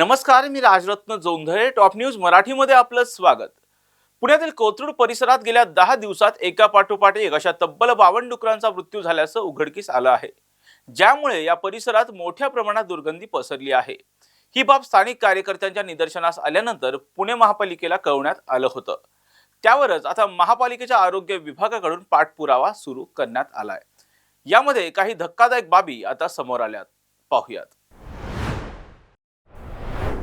नमस्कार मी Rajratna Jondhale top news मराठीमध्ये आपलं स्वागत. पुण्यातील कोथरूड परिसरात गेल्या दहा दिवसात एका पाठोपाठ एक अशा तब्बल बावन्न डुकरांचा मृत्यू झाल्याचं उघडकीस आलं आहे. ज्यामुळे या परिसरात मोठ्या प्रमाणात दुर्गंधी पसरली आहे. ही बाब स्थानिक कार्यकर्त्यांच्या निदर्शनास आल्यानंतर पुणे महापालिकेला कळवण्यात आलं होतं. त्यावरच आता महापालिकेच्या आरोग्य विभागाकडून पाठपुरावा सुरू करण्यात आलाय. यामध्ये काही धक्कादायक बाबी आता समोर आल्यात. पाहुयात.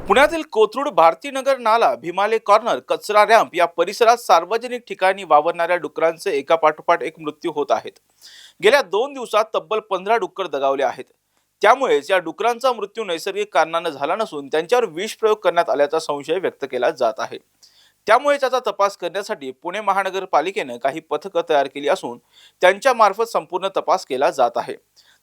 पुण्यातील कोथरूड भारतीनगर नाला भीमाले कॉर्नर कचरा रॅम्प या परिसरात सार्वजनिक ठिकाणी वावरणाऱ्या डुकरांचे एका पाठोपाठ एक मृत्यू होत आहेत. गेल्या दोन दिवसात तब्बल पंधरा डुक्कर दगावले आहेत. त्यामुळेच या डुकरांचा मृत्यू नैसर्गिक कारणानं झाला नसून त्यांच्यावर विष प्रयोग करण्यात आल्याचा संशय व्यक्त केला जात आहे. त्यामुळे त्याचा तपास करण्यासाठी पुणे महानगरपालिकेनं काही पथकं तयार केली असून त्यांच्यामार्फत संपूर्ण तपास केला जात आहे.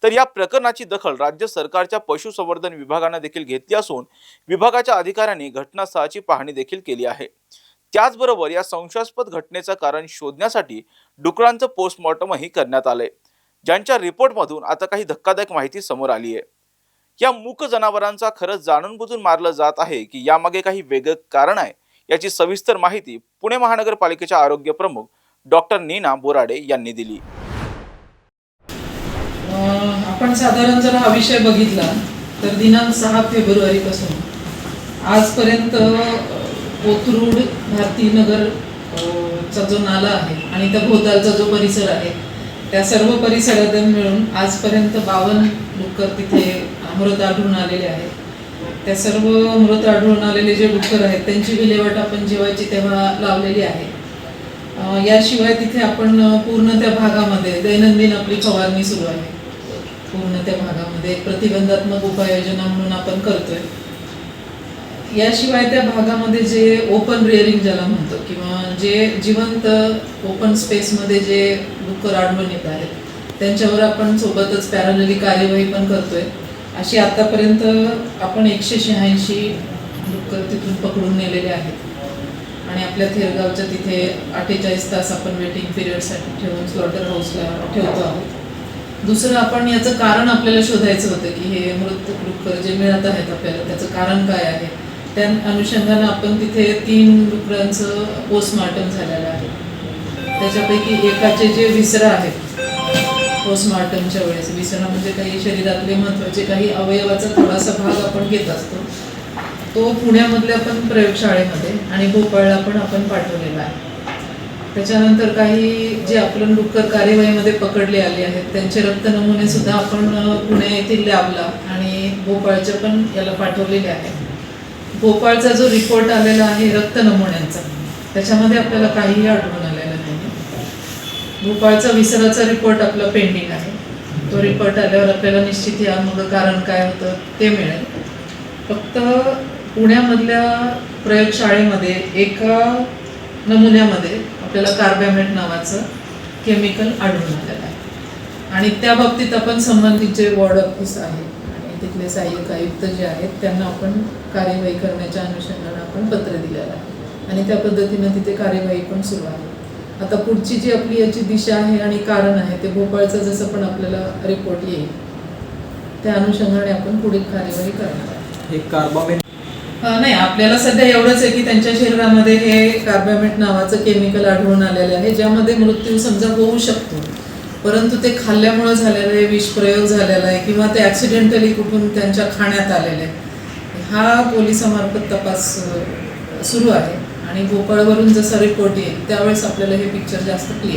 तर या प्रकरणाची दखल राज्य सरकारच्या पशुसंवर्धन विभागाने देखील घेतली असून विभागाच्या अधिकाऱ्यांनी घटनास्थळाची पाहणी देखील केली आहे. त्याचबरोबर या संशयास्पद घटनेचं कारण शोधण्यासाठी डुकरांचं पोस्टमॉर्टमही करण्यात आलंय. ज्यांच्या रिपोर्टमधून आता काही धक्कादायक माहिती समोर आली आहे. या मूक जनावरांचा खरंच जाणून बुजून मारलं जात आहे की यामागे काही वेगळं कारण आहे याची सविस्तर माहिती पुणे महानगरपालिकेच्या आरोग्य प्रमुख डॉक्टर नीना बोराडे यांनी दिली. आपण साधारण जर हा विषय बघितला तर दिनांक सहा फेब्रुवारीपासून आजपर्यंत कोथरूड भारतीनगर नगर चा जो नाला आहे आणि त्या भोवतालचा जो परिसर आहे त्या सर्व परिसरात मिळून आजपर्यंत बावन्न डुक्कर तिथे मृत आढळून आलेले आहेत. त्या सर्व मृत आढळून आलेले जे डुक्कर आहेत त्यांची विल्हेवाट आपण जेवायची तेव्हा लावलेली आहे. याशिवाय तिथे आपण पूर्ण त्या भागामध्ये दैनंदिन आपली फवारणी सुरू आहे. पूर्ण त्या भागामध्ये प्रतिबंधात्मक उपाययोजना म्हणून आपण करतोय. याशिवाय त्या भागामध्ये जे ओपन रिअरिंग ज्याला म्हणतो किंवा जे जिवंत ओपन स्पेसमध्ये जे डुक्कर आढळून येत आहेत त्यांच्यावर आपण सोबतच पॅरलली कार्यवाही पण करतोय. अशी आतापर्यंत आपण एकशे शहाऐंशी डुक्कर तिथून पकडून नेलेले आहेत. आणि आपल्या थेरगावच्या तिथे अठ्ठेचाळीस तास आपण वेटिंग पिरियडसाठी ठेवून स्लॉटर हाऊसला ठेवतो आहोत. दुसरं आपण याचं कारण आपल्याला शोधायचं होतं की हे मृत डुक्कर जे मिळत आहेत आपल्याला त्याचं कारण काय आहे? त्या अनुषंगानं आपण तिथे तीन डुकरांचं पोस्टमार्टम झालेलं आहे. त्याच्यापैकी एकाचे जे विसरा आहेत पोस्टमार्टमच्या वेळेस विसरा म्हणजे काही शरीरातले महत्त्वाचे काही अवयवाचा थोडासा भाग आपण घेत असतो. तो पुण्यामधल्या पण प्रयोगशाळेमध्ये आणि भोपाळला पण आपण पाठवलेला आहे. त्याच्यानंतर काही जे आपलं डुक्कर कार्यवाहीमध्ये पकडले आले आहेत त्यांचे रक्त नमुने सुद्धा आपण पुणे येथील लॅबला आणि भोपाळच्या पण याला पाठवलेले आहेत. भोपाळचा जो रिपोर्ट आलेला आहे रक्त नमुन्यांचा त्याच्यामध्ये आपल्याला काहीही आढळून आलेलं नाही. भोपाळचा विसराचा रिपोर्ट आपला पेंडिंग आहे. तो रिपोर्ट आल्यावर आपल्याला निश्चित यामागं कारण काय होतं ते मिळेल. फक्त पुण्यामधल्या प्रयोगशाळेमध्ये एका नमुन्यामध्ये आपल्याला कार्बॅमेट नावाचं केमिकल आढळून आलेलं आहे. आणि त्या बाबतीत आपण संबंधित जे वॉर्ड ऑफिस आहे आणि तिथले सहाय्यक आयुक्त जे आहेत त्यांना आपण कार्यवाही करण्याच्या अनुषंगानं आपण पत्र दिलेलं आहे. आणि त्या पद्धतीनं तिथे कार्यवाही पण सुरू आहे. आता पुढची जी आपली याची दिशा आहे आणि कारण आहे ते भोपाळचं जसं पण आपल्याला रिपोर्ट येईल त्या अनुषंगाने आपण पुढील कार्यवाही करणार आहे कार्बामेट नाही आपल्याला सध्या एवढंच आहे की त्यांच्या शरीरामध्ये हे कार्बॅमेट नावाचं केमिकल आढळून आलेलं आहे ज्यामध्ये मृत्यू समजा होऊ शकतो. परंतु ते खाल्ल्यामुळे झालेलं आहे विषप्रयोग झालेला आहे किंवा ते ॲक्सिडेंटली कुठून त्यांच्या खाण्यात आलेले आहे. हा पोलिसामार्फत तपास सुरू आहे. आणि भोपाळवरून जसा रिपोर्ट येईल त्यावेळेस आपल्याला हे पिक्चर जास्त क्लिअर